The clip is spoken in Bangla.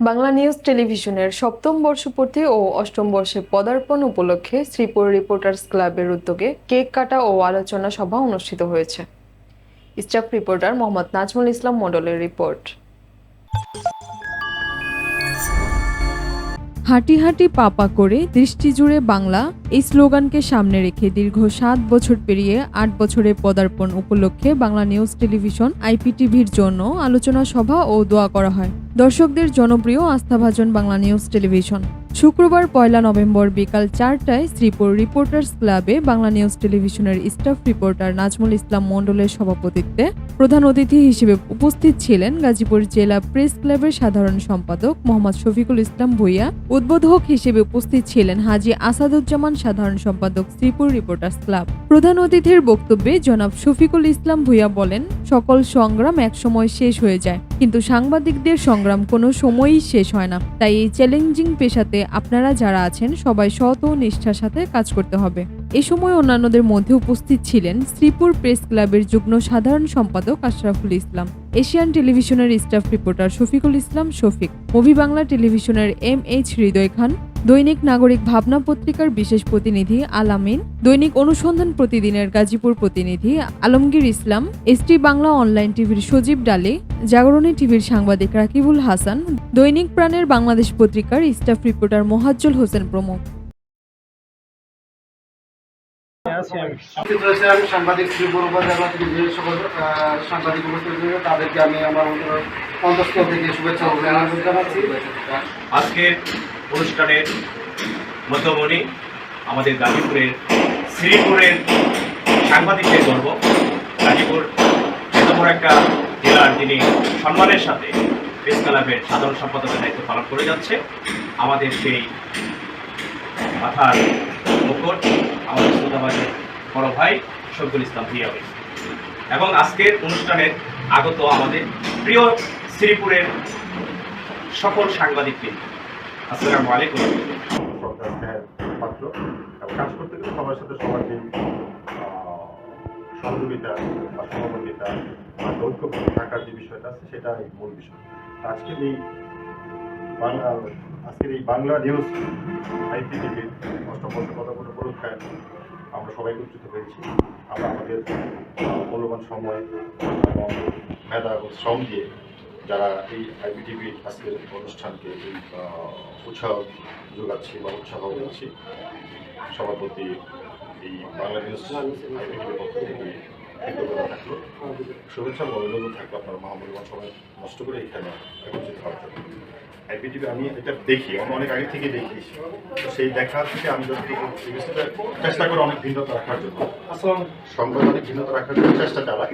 বাংলা নিউজ টেলিভিশনের সপ্তম বর্ষপূর্তি ও অষ্টম বর্ষে পদার্পণ উপলক্ষে শ্রীপুর রিপোর্টার্স ক্লাবের উদ্যোগে কেক কাটা ও আলোচনা সভা অনুষ্ঠিত হয়েছে। স্টাফ রিপোর্টার মোহাম্মদ নাজমুল ইসলাম মন্ডলের রিপোর্ট। হাঁটি হাঁটি পাপা করে দৃষ্টি জুড়ে বাংলা এই স্লোগানকে সামনে রেখে দীর্ঘ সাত বছর পেরিয়ে আট বছরে পদার্পণ উপলক্ষে বাংলা নিউজ টেলিভিশন আইপিটিভির জন্য আলোচনা সভা ও দোয়া করা হয়। দর্শকদের জনপ্রিয় আস্থাভাজন বাংলা নিউজ টেলিভিশন। শুক্রবার পয়লা নভেম্বর বিকাল চারটায় শ্রীপুর রিপোর্টার্স ক্লাবে বাংলা নিউজ টেলিভিশনের স্টাফ রিপোর্টার নাজমুল ইসলাম মণ্ডলের সভাপতিত্বে প্রধান অতিথি হিসেবে উপস্থিত ছিলেন গাজীপুর জেলা প্রেস ক্লাবের সাধারণ সম্পাদক মোহাম্মদ শফিকুল ইসলাম ভুইয়া। উদ্বোধক হিসেবে উপস্থিত ছিলেন হাজি আসাদুজ্জামান সাধারণ সম্পাদক শ্রীপুর রিপোর্টার্স ক্লাব। প্রধান অতিথির বক্তব্যে জনাব শফিকুল ইসলাম ভুইয়া বলেন, সকল সংগ্রাম একসময় শেষ হয়ে যায়, কিন্তু সাংবাদিকদের সংগ্রাম কোনো সময়ই শেষ হয় না। তাই এই চ্যালেঞ্জিং পেশাতে আপনারা যারা আছেন, সবাই সৎ ও নিষ্ঠার সাথে কাজ করতে হবে। এ সময় অন্যান্যদের মধ্যে উপস্থিত ছিলেন শ্রীপুর প্রেস ক্লাবের যুগ্ম সাধারণ সম্পাদক আশরাফুল ইসলাম, এশিয়ান টেলিভিশনের staff reporter Shafiqul Islam Shafiq, movie Bangla টেলিভিশনের এম এইচ হৃদয় খান দৈনিক নাগরিক ভাবনা পত্রিকার বিশেষ প্রতিনিধি আলামিন, দৈনিক অনুসন্ধান প্রতিদিনের গাজীপুর প্রতিনিধি আলমগীর ইসলাম, এসটি বাংলা অনলাইন টিভির সজীব ডালে, জাগরণী টিভির সাংবাদিক রাকিবুল হাসান, দৈনিক প্রাণের বাংলাদেশ পত্রিকার স্টাফ রিপোর্টার মোহাজ্জল হোসেন প্রমুখ। আমি আমার থেকে শুভেচ্ছা আজকের অনুষ্ঠানের মধ্যমণি আমাদের গাজীপুরের শ্রীপুরের সাংবাদিকদের গর্ব। গাজীপুর এত একটা জেলার যিনি সম্মানের সাথে প্রেস ক্লাবের সাধারণ সম্পাদকের দায়িত্ব পালন করে যাচ্ছে, আমাদের সেই মাথার মুকুট, আমাদের শ্রোতাবাদের বড় ভাই শফিকুল ইসলাম ভিয়াবে এবং আজকের অনুষ্ঠানের আগত আমাদের প্রিয় শ্রীপুরের সকল সাংবাদিককে আসসালামু আলাইকুম। সরকার পাত্র কাজ করতে গেলে সবার সাথে সবার যে সহযোগিতা বা সহমর্মিতা বা ঐক্যবদ্ধ থাকার যে বিষয়টা আছে, সেটাই মূল বিষয়। আজকের এই বাংলা, আজকের এই বাংলা নিউজ আইপিটিভির অষ্টম পদার্পণ পরীক্ষায় আমরা সবাই একত্রিত হয়েছি আমরা আমাদের মূল্যবান সময় এবং মেধা এবং শ্রম দিয়ে যারা এই আইপিটিভির আজকের অনুষ্ঠানকে এই উৎসাহ যোগাচ্ছি বা উৎসাহ দিচ্ছি সবার প্রতি এই বাংলাদেশ নিউজ আইপিটিভির পক্ষ থেকে কৃতজ্ঞতা থাকল। শুভেচ্ছা অভিনন্দন থাকল আপনার মহামূল্যবান সময় নষ্ট করে এখানে একত্রিত হওয়ার জন্য। আইপিটিভি আমি এটা দেখি আমি অনেক আগে থেকে দেখি। তো সেই দেখা থেকে আমি যতটুকু চেষ্টা করে অনেক ভিন্নতা রাখার জন্য। সংবাদ অনেক ভিন্নতা রাখার জন্য চেষ্টা চালাই।